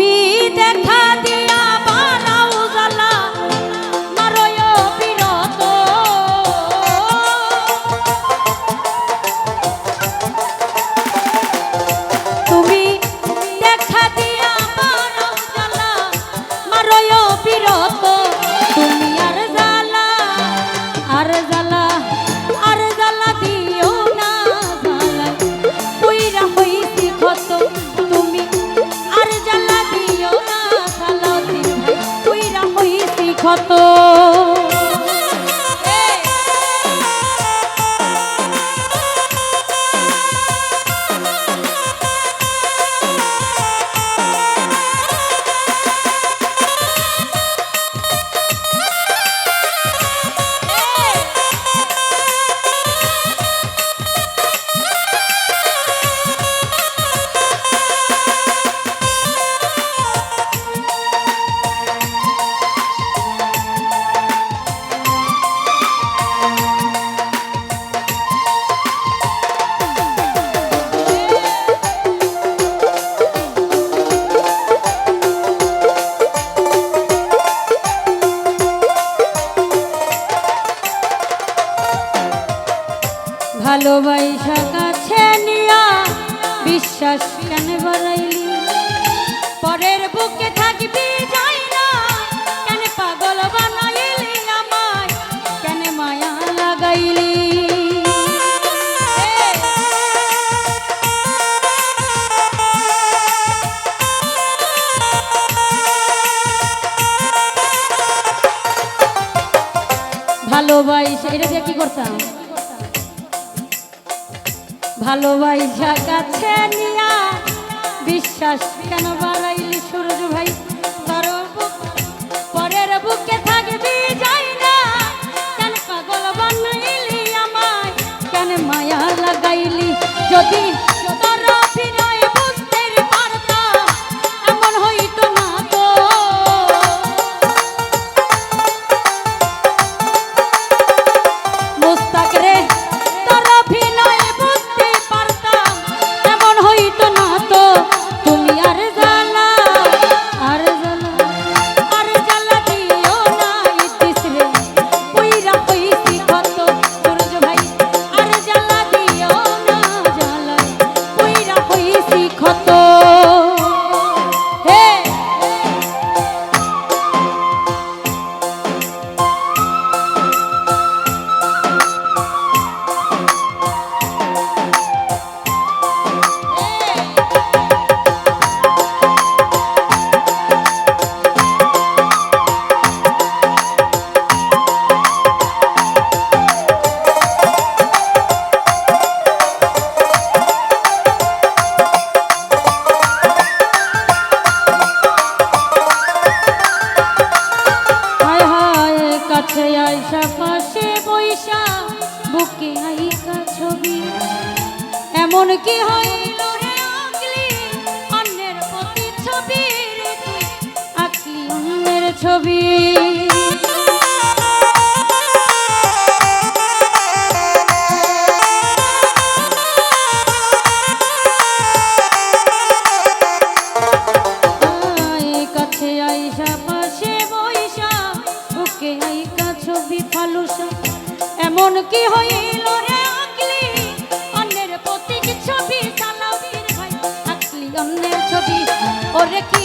me that ভালোবাসা কাছে নিয়া বিশ্বাস কেন বাড়াইলি সূরজ ভাই? পরের বুকে থাকবি যাই না। কেন পাগল বানাইলি আমায়? কেন মায়া লাগাইলি? যদি ছবি। এমন কি হইল রে আকলি? অন্যের প্রতীক ছবি সালাবির ভাই, আকলি অন্যের ছবি। ওরে কি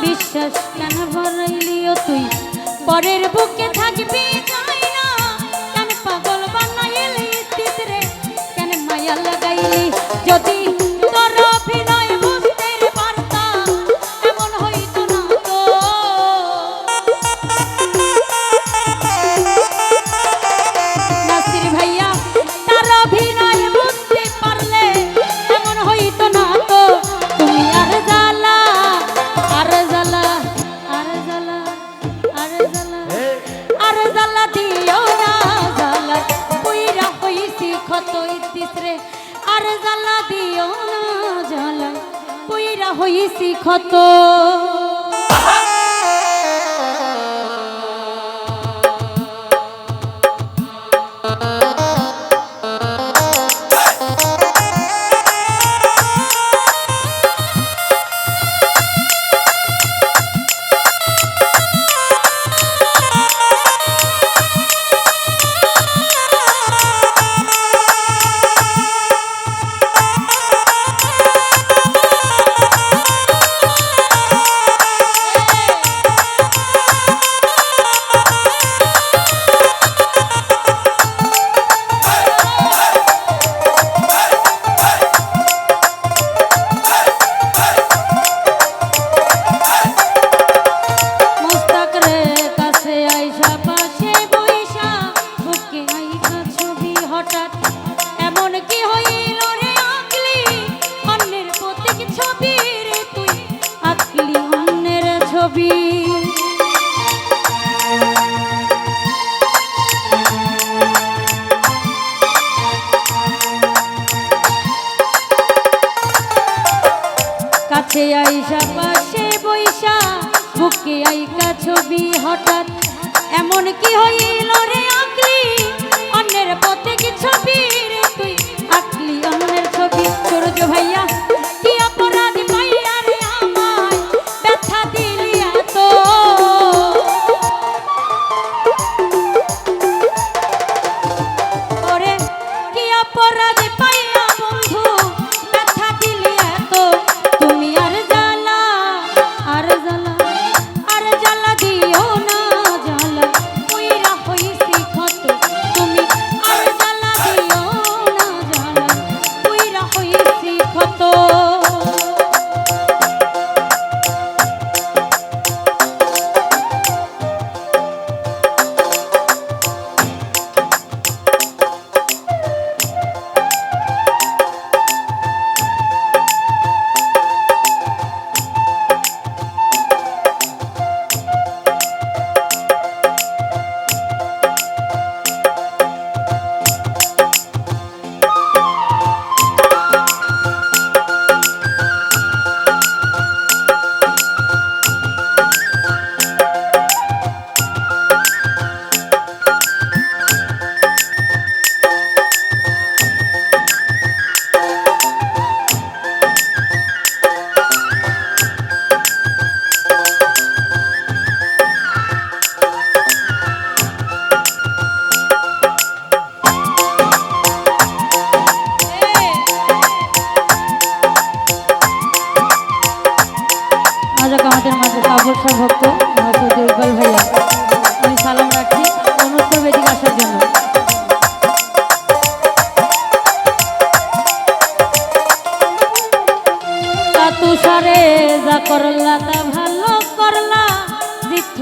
বিশ্বাস কেন ভরাইলিও তুই? পরের বুকে থাকবি কেন পাগল বানাইলি তিতরে? কেন মায়া লাগাইলি? যদি হইছি ক্ষত। কাছে আইসা, পাশে বৈশা বুকে আইকা ছবি হঠাৎ। এমন কি হইল রে আঁকলি? অন্যের পথে কি ছবি?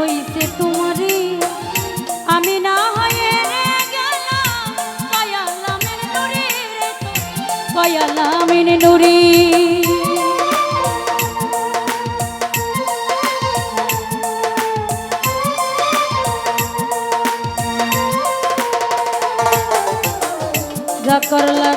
হইছে তোমারই। আমি না হয়ে গেলাম নুরি করলা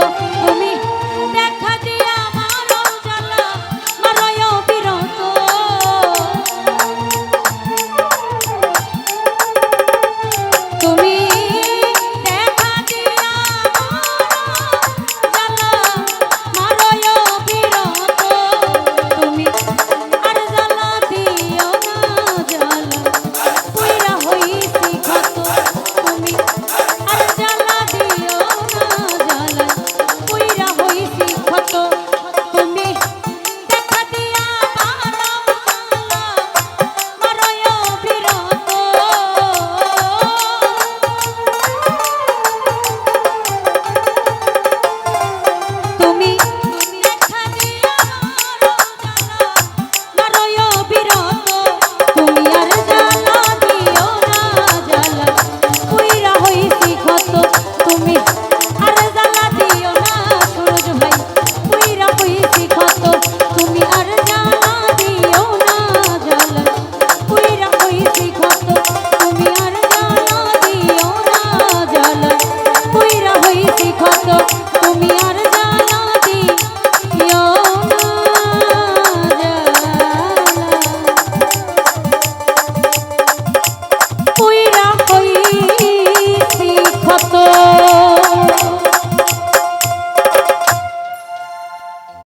Cristo.